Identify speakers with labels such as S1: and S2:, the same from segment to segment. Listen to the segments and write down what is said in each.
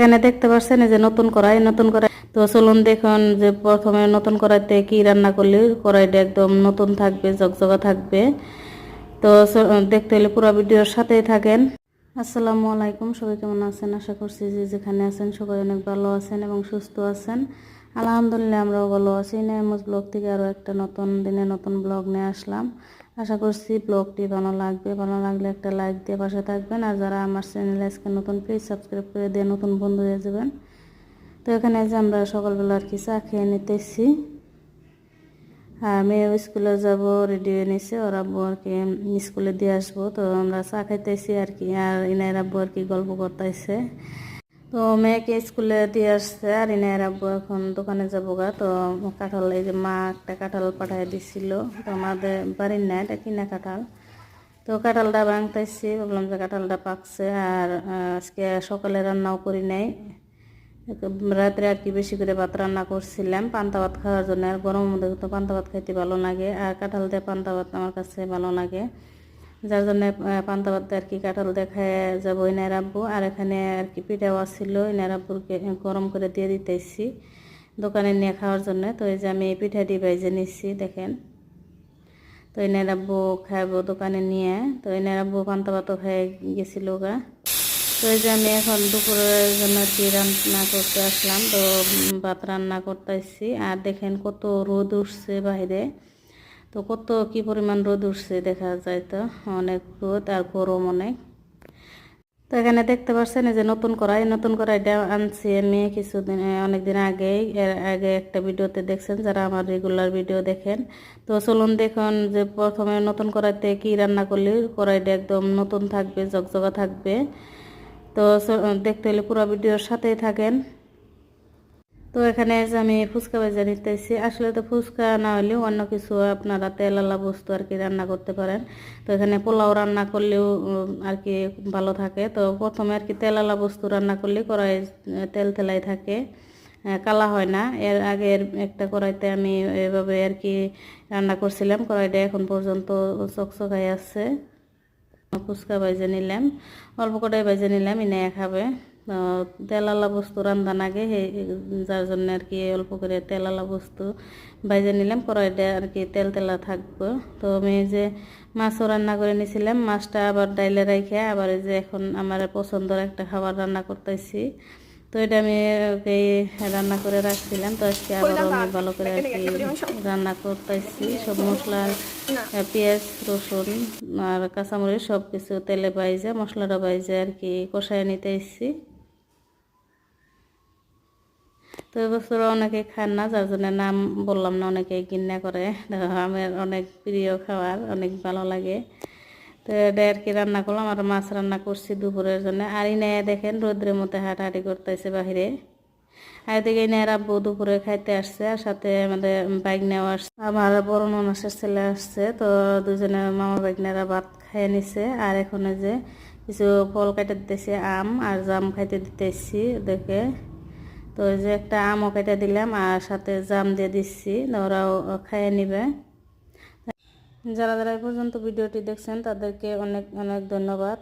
S1: এখানে দেখতে পাচ্ছেন যে নতুন কড়াই নতুন কড়াই। তো চলুন দেখুন যে প্রথমে নতুন কড়াইতে কি রান্না করলে কড়াইটা একদম নতুন থাকবে জগজগা থাকবে। তো দেখতে হলে পুরো ভিডিওর সাথেই থাকেন। আসসালামু আলাইকুম, সবাই কেমন আছেন? আশা করছি যে যেখানে আছেন সবাই অনেক ভালো আছেন এবং সুস্থ আছেন। আলহামদুলিল্লাহ, আমরাও ভালো আছি। নেমুজ ব্লগ থেকে আরও একটা নতুন দিনে নতুন ব্লগ নিয়ে আসলাম। আশা করছি ব্লগটি ভালো লাগবে। ভালো লাগলে একটা লাইক দিয়ে পাশে থাকবেন। আর যারা আমার চ্যানেলে আজকে নতুন প্লিজ সাবস্ক্রাইব করে দিয়ে নতুন বন্ধু হয়ে যাবেন। তো এখানে যে আমরা সকালবেলা আর কি চা খেয়ে নিতেছি। আর মেয়েও স্কুলে যাব রেডি হয়ে নিছে। ওর আব্বু আর কি স্কুলে দিয়ে আসব। তো আমরা চা খাইতেছি আর কি। আর ইনায়ের আব্বু আর কি গল্প করতেছে। তো মেয়েকে স্কুলে দিয়ে আসছে আর ইনায়ের আব্বু এখন দোকানে যাব গা তো কাঁঠাল, এই যে মা একটা কাঁঠাল পাঠাই দিছিল, তো আমাদের বাড়ির না, এটা কিনা কাঁঠাল। তো কাঁঠালটা ভাঙতেছি ভাবলাম যে কাঁঠালটা পাকছে, আর আজকে সকালে রান্নাও করি নাই। রাত্রে আর কি বেশি করে ভাত রান্না করছিলাম, পান্তা ভাত খাওয়ার জন্য, আর গরমের মধ্যে তো পান্তা ভাত খাইতে ভালো লাগে, আর কাঁঠাল দিয়ে পান্তা ভাত আমার কাছে ভালো লাগে। যার জন্য পান্তা ভাত আর কি কাঁঠাল দেখায় যাব ইনার আব্বু। আর এখানে আর কি পিঠাও আসছিল ইনার আব্বুরকে গরম করে দিয়ে দিতেছি দোকানে নিয়ে খাওয়ার জন্য। তো এই যে আমি এই পিঠাটি বাইজে নিচ্ছি দেখেন। তো এনার আব্বু খাইবো দোকানে নিয়ে। তো এনার আব্বু পান্তা ভাতও খেয়ে গেছিল গা। তো এই যে আমি এখন দুপুরের জন্য আর কি রান্না করতে আসলাম। তো ভাত রান্না করতেছি। আর দেখেন কত রোদ উঠছে বাইরে। তো কত কি পরিমাণ রোদ উঠছে দেখা যায় তো, অনেক রোদ আর গরম অনেক তো এখানে দেখতে পাচ্ছেন যে নতুন কড়াই নতুন কড়াইটা আনছি আমি কিছুদিন অনেক দিন আগেই। এর আগে একটা ভিডিওতে দেখছেন যারা আমার রেগুলার ভিডিও দেখেন। তো চলুন দেখুন যে প্রথমে নতুন কড়াইতে কি রান্না করলে কড়াইটা একদম নতুন থাকবে জগজগা থাকবে। তো দেখতে হলে পুরো ভিডিওর সাথেই থাকেন। তো এখানে আমি ফুচকা ভেজে নিতেছি আসলে তো ফুচকা না হলেও অন্য কিছু আপনারা তেলালা বস্তু আর কি রান্না করতে পারেন। তো এখানে পোলাও রান্না করলেও আর কি ভালো থাকে। তো প্রথমে আর কি তেলালা বস্তু রান্না করলে কড়াই তেল তেলাই থাকে। কালা হয় না। এর আগের একটা কড়াইতে আমি এভাবে আর কি রান্না করছিলাম। কড়াইটা এখন পর্যন্ত চকচকাই আছে। ফুচকা ভাইজে নিলাম। অল্প কটাই ভাইজে নিলাম ইনে খাবে। তেলালা বস্তু রান্ধান আগে সেই, যার জন্য আর কি অল্প করে তেলালা বস্তু বাইজে নিলাম কড়াইটা আর কি তেল তেলা থাকব। তো আমি যে মাছও রান্না করে নিয়েছিলাম মাছটা আবার ডাইলে রেখে আবার যে এখন আমার পছন্দের একটা খাবার রান্না করতেছি। তো এটা আমি রান্না করে রাখছিলাম, তো আজকে আবার আমি ভালো করে আর কি রান্না করতেছি। সব মশলা, পেঁয়াজ, রসুন আর কাঁচামরিচ সব কিছু তেলে বাইজে, মশলাটা বাইজে আর কি কষায় নিতে এসেছি তো এবছর অনেকে খান না, যার জন্য নাম বললাম না, অনেকে কিন্না করে। আমার অনেক প্রিয় খাবার, অনেক ভালো লাগে। তো এটা আর কি রান্না করলাম, আর মাছ রান্না করছি দুপুরের জন্য। আর ইনে দেখেন, রোদ্রের মধ্যে হাঁটাহাঁটি করতেছে বাহিরে। আর এদিকে ইনে আব্বু দুপুরে খাইতে আসছে, আর সাথে আমাদের বাইক নেওয়া আসছে। আমার বড় ননাসের ছেলে আসছে, তো দুজনে মামা বাইকনেরা ভাত খাইয়ে নিছে। আর এখন যে কিছু ফল কাটে দিতেছে, আম আর জাম খাইতে দিতেছি ওদেরকে তো এই যে একটা আমও কেটে দিলাম আর সাথে জাম দিয়ে দিচ্ছি ওরাও খাইয়ে নিবে। যারা যারা পর্যন্ত ভিডিওটি দেখছেন, তাদেরকে অনেক অনেক ধন্যবাদ।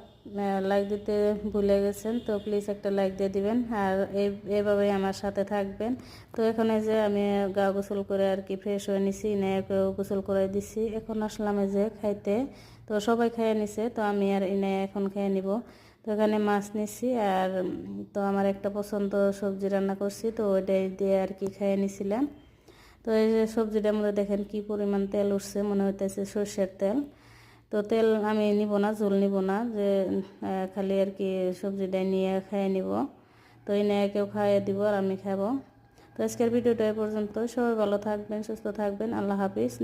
S1: লাইক দিতে ভুলে গেছেন, তো প্লিজ একটা লাইক দিয়ে দিবেন। আর এই এইভাবেই আমার সাথে থাকবেন। তো এখানে যে আমি গা গোসল করে আর কি ফ্রেশ হয়ে নিছি ইনায়াকেও গোসল করে দিছি। এখন আসলাম এই যে খাইতে, তো সবাই খেয়ে নিছে, তো আমি আর ইনে এখন খেয়ে নিব। তো এখানে মাছ নিছি আর তো আমার একটা পছন্দ সবজি রান্না করছি, তো ওইটাই দিয়ে আর কি খেয়ে নিছিলাম। তো এই যে সবজিটার মধ্যে দেখেন কি পরিমাণ তেল উঠছে, মনে হইতেছে সর্ষের তেল। তো তেল আমি নিব না, ঝোল নিব না, যে খালি আর কি সবজিটা নিয়ে খাইয়ে নিব। তো এই নিয়ে কেউ খাইয়ে দিব আর আমি খাব। তো আজকের ভিডিওটা এ পর্যন্ত সবাই ভালো থাকবেন, সুস্থ থাকবেন। আল্লাহ হাফিজ।